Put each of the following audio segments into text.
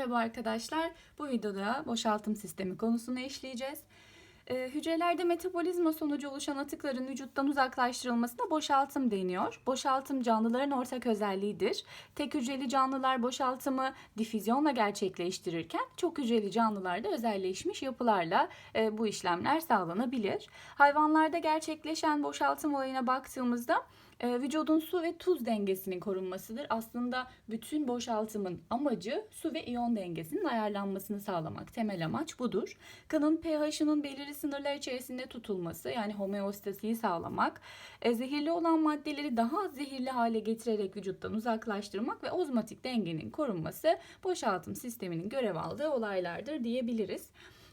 Merhaba arkadaşlar. Bu videoda boşaltım sistemi konusunu işleyeceğiz. Ee, hücrelerde metabolizma sonucu oluşan atıkların vücuttan uzaklaştırılmasına boşaltım deniyor. Boşaltım canlıların ortak özelliğidir. Tek hücreli canlılar boşaltımı difüzyonla gerçekleştirirken çok hücreli canlılarda özelleşmiş yapılarla e, bu işlemler sağlanabilir. Hayvanlarda gerçekleşen boşaltım olayına baktığımızda vücudun su ve tuz dengesinin korunmasıdır. Aslında bütün boşaltımın amacı su ve iyon dengesinin ayarlanmasını sağlamak. Temel amaç budur. Kanın pH'ının belirli sınırlar içerisinde tutulması yani homeostasiyi sağlamak. E, zehirli olan maddeleri daha az zehirli hale getirerek vücuttan uzaklaştırmak ve ozmotik dengenin korunması boşaltım sisteminin görev aldığı olaylardır diyebiliriz.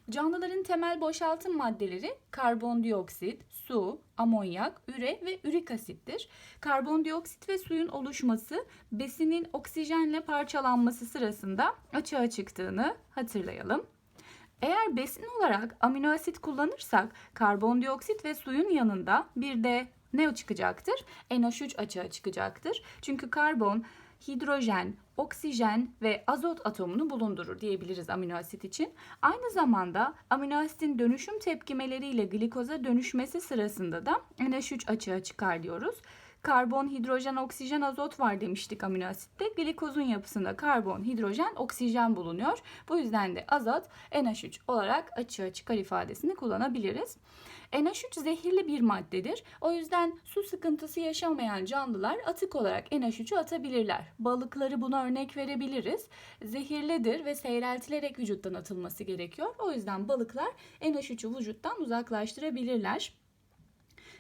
Canlıların temel boşaltım maddeleri karbondioksit, su, amonyak, üre ve ürik asittir. Karbondioksit ve suyun oluşması besinin oksijenle parçalanması sırasında açığa çıktığını hatırlayalım. Eğer besin olarak amino asit kullanırsak karbondioksit ve suyun yanında bir de ne çıkacaktır? NH3 açığa çıkacaktır. Çünkü karbon hidrojen, oksijen ve azot atomunu bulundurur diyebiliriz amino asit için. Aynı zamanda amino asitin dönüşüm tepkimeleriyle glikoza dönüşmesi sırasında da NH3 açığa çıkar diyoruz. Karbon, hidrojen, oksijen, azot var demiştik amino asitte. Glikozun yapısında karbon, hidrojen, oksijen bulunuyor. Bu yüzden de azot NH3 olarak açığa çıkar ifadesini kullanabiliriz. NH3 zehirli bir maddedir. O yüzden su sıkıntısı yaşamayan canlılar atık olarak NH3'ü atabilirler. Balıkları buna örnek verebiliriz. Zehirlidir ve seyreltilerek vücuttan atılması gerekiyor. O yüzden balıklar NH3'ü vücuttan uzaklaştırabilirler.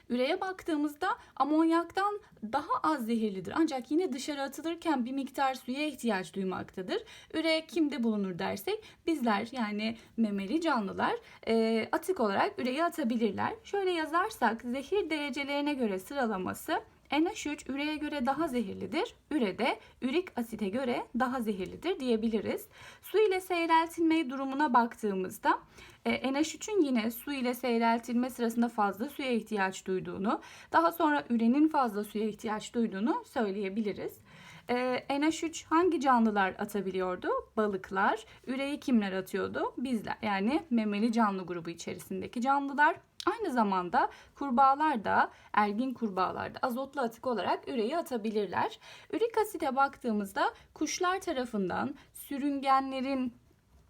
Üreye baktığımızda amonyaktan daha az zehirlidir. Ancak yine dışarı atılırken bir miktar suya ihtiyaç duymaktadır. Üre kimde bulunur dersek bizler yani memeli canlılar e, atık olarak üreyi atabilirler. Şöyle yazarsak zehir derecelerine göre sıralaması NH3 üreye göre daha zehirlidir. Üre de ürik asite göre daha zehirlidir diyebiliriz. Su ile seyreltilme durumuna baktığımızda e, NH3'ün yine su ile seyreltilme sırasında fazla suya ihtiyaç duyduğunu, daha sonra ürenin fazla suya ihtiyaç duyduğunu söyleyebiliriz. E, NH3 hangi canlılar atabiliyordu? Balıklar. Üreyi kimler atıyordu? Bizler. Yani memeli canlı grubu içerisindeki canlılar. Aynı zamanda kurbağalar da ergin kurbağalar da azotlu atık olarak üreyi atabilirler. Ürik asite baktığımızda kuşlar tarafından sürüngenlerin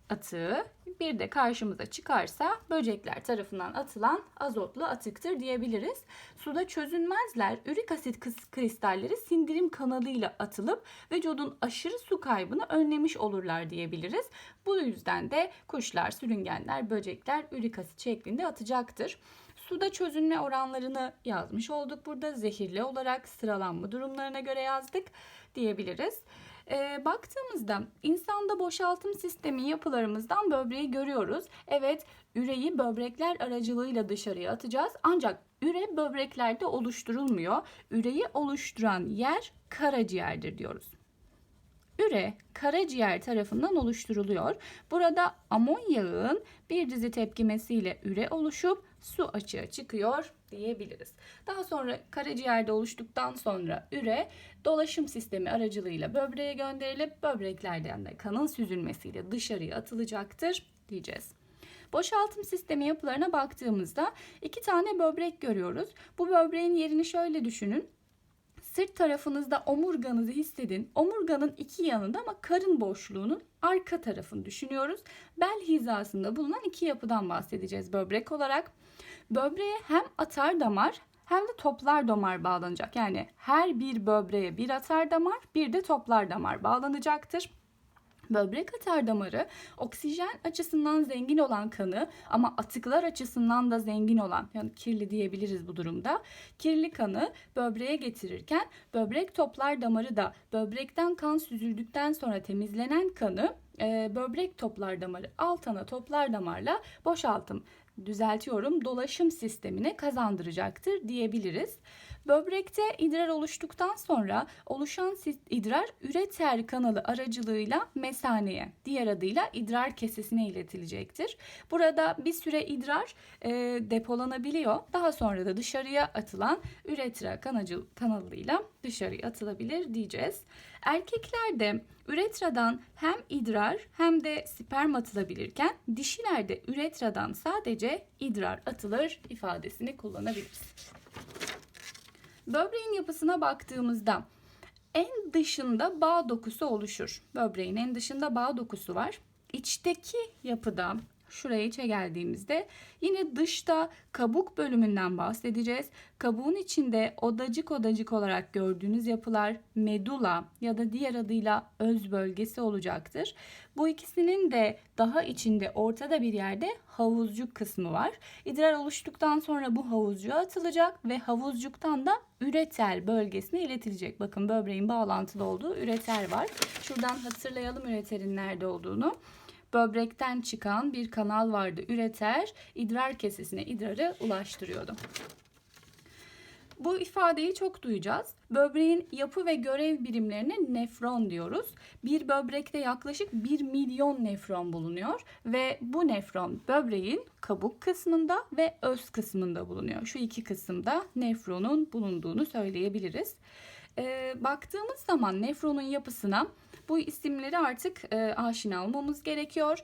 atığı bir de karşımıza çıkarsa böcekler tarafından atılan azotlu atıktır diyebiliriz. Suda çözünmezler. Ürik asit kristalleri sindirim kanalıyla atılıp vücudun aşırı su kaybını önlemiş olurlar diyebiliriz. Bu yüzden de kuşlar, sürüngenler, böcekler ürik asit şeklinde atacaktır. Suda çözünme oranlarını yazmış olduk burada. Zehirli olarak sıralanma durumlarına göre yazdık diyebiliriz. E, baktığımızda insanda boşaltım sistemi yapılarımızdan böbreği görüyoruz. Evet üreyi böbrekler aracılığıyla dışarıya atacağız. Ancak üre böbreklerde oluşturulmuyor. Üreyi oluşturan yer karaciğerdir diyoruz. Üre karaciğer tarafından oluşturuluyor. Burada amonyağın bir dizi tepkimesiyle üre oluşup su açığa çıkıyor diyebiliriz. Daha sonra karaciğerde oluştuktan sonra üre dolaşım sistemi aracılığıyla böbreğe gönderilip böbreklerden de kanın süzülmesiyle dışarıya atılacaktır diyeceğiz. Boşaltım sistemi yapılarına baktığımızda iki tane böbrek görüyoruz. Bu böbreğin yerini şöyle düşünün. Sırt tarafınızda omurganızı hissedin. Omurganın iki yanında ama karın boşluğunun arka tarafını düşünüyoruz. Bel hizasında bulunan iki yapıdan bahsedeceğiz böbrek olarak. Böbreğe hem atar damar hem de toplar damar bağlanacak. Yani her bir böbreğe bir atar damar, bir de toplar damar bağlanacaktır. Böbrek atar damarı oksijen açısından zengin olan kanı ama atıklar açısından da zengin olan yani kirli diyebiliriz bu durumda. Kirli kanı böbreğe getirirken böbrek toplar damarı da böbrekten kan süzüldükten sonra temizlenen kanı e, böbrek toplar damarı alt ana toplar damarla boşaltım düzeltiyorum dolaşım sistemine kazandıracaktır diyebiliriz. Böbrekte idrar oluştuktan sonra oluşan idrar üreter kanalı aracılığıyla mesaneye, diğer adıyla idrar kesesine iletilecektir. Burada bir süre idrar e, depolanabiliyor. Daha sonra da dışarıya atılan üretra kanalıyla dışarıya atılabilir diyeceğiz. Erkeklerde üretradan hem idrar hem de sperm atılabilirken dişilerde üretradan sadece idrar atılır ifadesini kullanabiliriz. Böbreğin yapısına baktığımızda en dışında bağ dokusu oluşur. Böbreğin en dışında bağ dokusu var. İçteki yapıda şuraya içe geldiğimizde yine dışta kabuk bölümünden bahsedeceğiz. Kabuğun içinde odacık odacık olarak gördüğünüz yapılar medula ya da diğer adıyla öz bölgesi olacaktır. Bu ikisinin de daha içinde ortada bir yerde havuzcuk kısmı var. İdrar oluştuktan sonra bu havuzcuğa atılacak ve havuzcuktan da üreter bölgesine iletilecek. Bakın böbreğin bağlantılı olduğu üreter var. Şuradan hatırlayalım üreterin nerede olduğunu. Böbrekten çıkan bir kanal vardı. Üreter idrar kesesine idrarı ulaştırıyordu. Bu ifadeyi çok duyacağız. Böbreğin yapı ve görev birimlerine nefron diyoruz. Bir böbrekte yaklaşık 1 milyon nefron bulunuyor ve bu nefron böbreğin kabuk kısmında ve öz kısmında bulunuyor. Şu iki kısımda nefronun bulunduğunu söyleyebiliriz. Ee, baktığımız zaman nefronun yapısına bu isimleri artık e, aşina olmamız gerekiyor.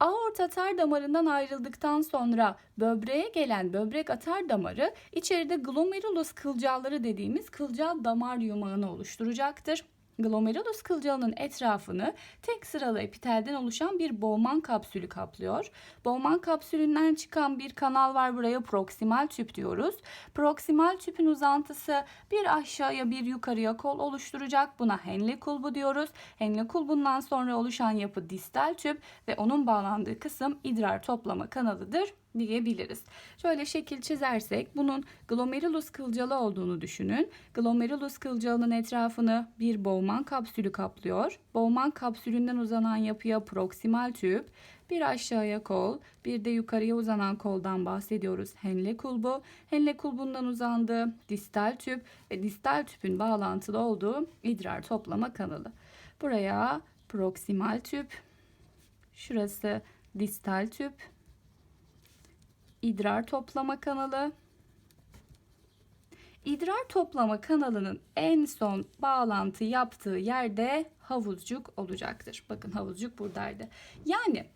Aorta atar damarından ayrıldıktan sonra böbreğe gelen böbrek atar damarı içeride glomerulus kılcalları dediğimiz kılcal damar yumağını oluşturacaktır. Glomerulus kılcalının etrafını tek sıralı epitelden oluşan bir Bowman kapsülü kaplıyor. Bowman kapsülünden çıkan bir kanal var buraya proksimal tüp diyoruz. Proksimal tüpün uzantısı bir aşağıya bir yukarıya kol oluşturacak. Buna Henle kulbu diyoruz. Henle kulbundan sonra oluşan yapı distal tüp ve onun bağlandığı kısım idrar toplama kanalıdır diyebiliriz. Şöyle şekil çizersek bunun glomerulus kılcalı olduğunu düşünün. Glomerulus kılcalının etrafını bir Bowman kapsülü kaplıyor. Bowman kapsülünden uzanan yapıya proksimal tüp, bir aşağıya kol, bir de yukarıya uzanan koldan bahsediyoruz. Henle kulbu, Henle kulbundan uzandığı distal tüp ve distal tüpün bağlantılı olduğu idrar toplama kanalı. Buraya proksimal tüp, şurası distal tüp, idrar toplama kanalı. İdrar toplama kanalının en son bağlantı yaptığı yerde havuzcuk olacaktır. Bakın havuzcuk buradaydı. Yani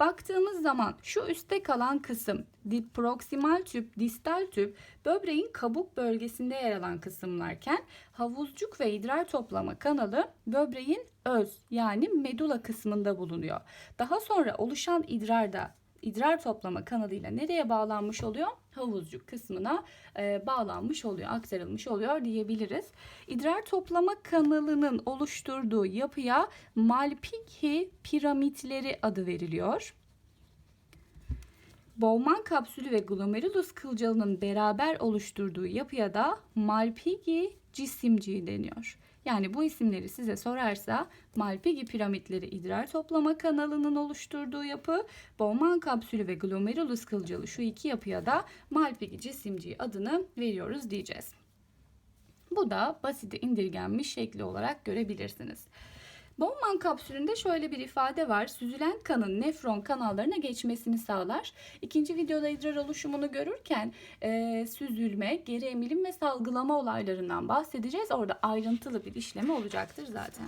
baktığımız zaman şu üstte kalan kısım proksimal tüp, distal tüp böbreğin kabuk bölgesinde yer alan kısımlarken havuzcuk ve idrar toplama kanalı böbreğin öz yani medula kısmında bulunuyor. Daha sonra oluşan idrarda idrar toplama kanalıyla nereye bağlanmış oluyor? Havuzcuk kısmına e, bağlanmış oluyor, aktarılmış oluyor diyebiliriz. İdrar toplama kanalının oluşturduğu yapıya Malpighi piramitleri adı veriliyor. Bowman kapsülü ve glomerulus kılcalının beraber oluşturduğu yapıya da Malpighi cisimciği deniyor. Yani bu isimleri size sorarsa Malpighi piramitleri idrar toplama kanalının oluşturduğu yapı, Bowman kapsülü ve glomerulus kılcalı şu iki yapıya da Malpighi cisimciği adını veriyoruz diyeceğiz. Bu da basite indirgenmiş şekli olarak görebilirsiniz. Bowman kapsülünde şöyle bir ifade var. Süzülen kanın nefron kanallarına geçmesini sağlar. İkinci videoda idrar oluşumunu görürken e, süzülme, geri emilim ve salgılama olaylarından bahsedeceğiz. Orada ayrıntılı bir işlemi olacaktır zaten.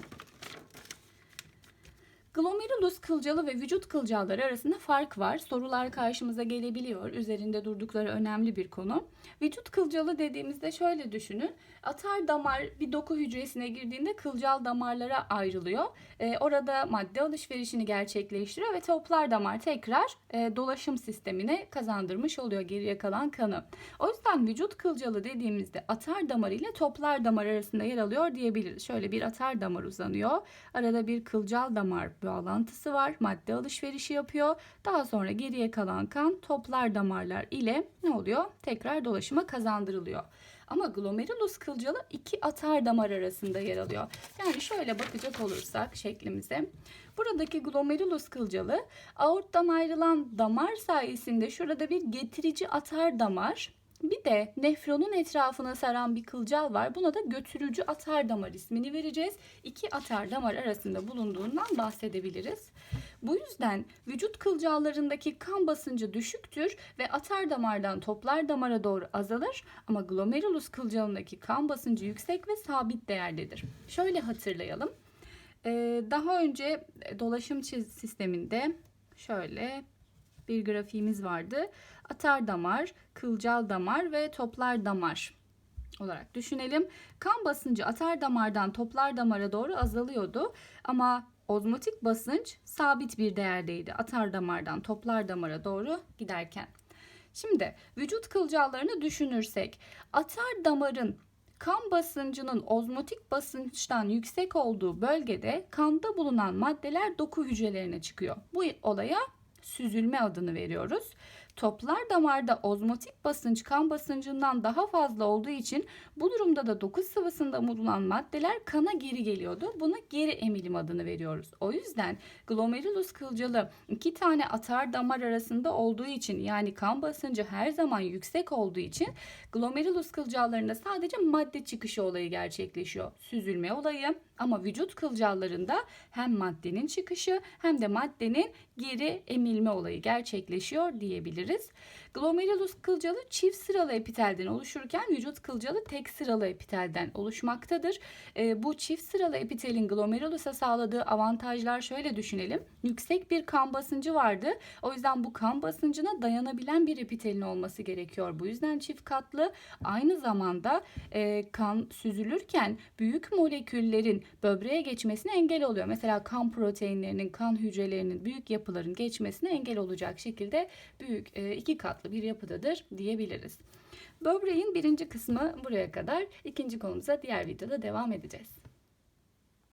Glomerulus kılcalı ve vücut kılcalları arasında fark var. Sorular karşımıza gelebiliyor. Üzerinde durdukları önemli bir konu. Vücut kılcalı dediğimizde şöyle düşünün. Atar damar bir doku hücresine girdiğinde kılcal damarlara ayrılıyor. Ee, orada madde alışverişini gerçekleştiriyor ve toplar damar tekrar e, dolaşım sistemine kazandırmış oluyor geriye kalan kanı. O yüzden vücut kılcalı dediğimizde atar damar ile toplar damar arasında yer alıyor diyebiliriz. Şöyle bir atar damar uzanıyor. Arada bir kılcal damar bağlantısı var. Madde alışverişi yapıyor. Daha sonra geriye kalan kan toplar damarlar ile ne oluyor? Tekrar dolaşıma kazandırılıyor. Ama glomerulus kılcalı iki atar damar arasında yer alıyor. Yani şöyle bakacak olursak şeklimize. Buradaki glomerulus kılcalı aorttan ayrılan damar sayesinde şurada bir getirici atar damar Bir de nefronun etrafına saran bir kılcal var. Buna da götürücü atardamar ismini vereceğiz. İki atardamar arasında bulunduğundan bahsedebiliriz. Bu yüzden vücut kılcallarındaki kan basıncı düşüktür ve atardamardan toplar damara doğru azalır ama glomerulus kılcalındaki kan basıncı yüksek ve sabit değerlidir. Şöyle hatırlayalım. Ee, daha önce dolaşım sisteminde şöyle bir grafiğimiz vardı. Atar damar, kılcal damar ve toplar damar olarak düşünelim. Kan basıncı atar damardan toplar damara doğru azalıyordu ama ozmotik basınç sabit bir değerdeydi. Atar damardan toplar damara doğru giderken. Şimdi vücut kılcallarını düşünürsek atar damarın kan basıncının ozmotik basınçtan yüksek olduğu bölgede kanda bulunan maddeler doku hücrelerine çıkıyor. Bu olaya süzülme adını veriyoruz. Toplar damarda ozmotik basınç kan basıncından daha fazla olduğu için bu durumda da doku sıvısında bulunan maddeler kana geri geliyordu. Buna geri emilim adını veriyoruz. O yüzden glomerulus kılcalı iki tane atar damar arasında olduğu için yani kan basıncı her zaman yüksek olduğu için glomerulus kılcallarında sadece madde çıkışı olayı gerçekleşiyor. Süzülme olayı ama vücut kılcallarında hem maddenin çıkışı hem de maddenin geri emilme olayı gerçekleşiyor diyebiliriz. Glomerulus kılcalı çift sıralı epitelden oluşurken vücut kılcalı tek sıralı epitelden oluşmaktadır. E, bu çift sıralı epitelin glomerulusa sağladığı avantajlar şöyle düşünelim. Yüksek bir kan basıncı vardı. O yüzden bu kan basıncına dayanabilen bir epitelin olması gerekiyor. Bu yüzden çift katlı aynı zamanda e, kan süzülürken büyük moleküllerin böbreğe geçmesine engel oluyor. Mesela kan proteinlerinin, kan hücrelerinin, büyük yapıların geçmesine engel olacak şekilde büyük e, iki katlı bir yapıdadır diyebiliriz. Böbreğin birinci kısmı buraya kadar. İkinci konumuza diğer videoda devam edeceğiz.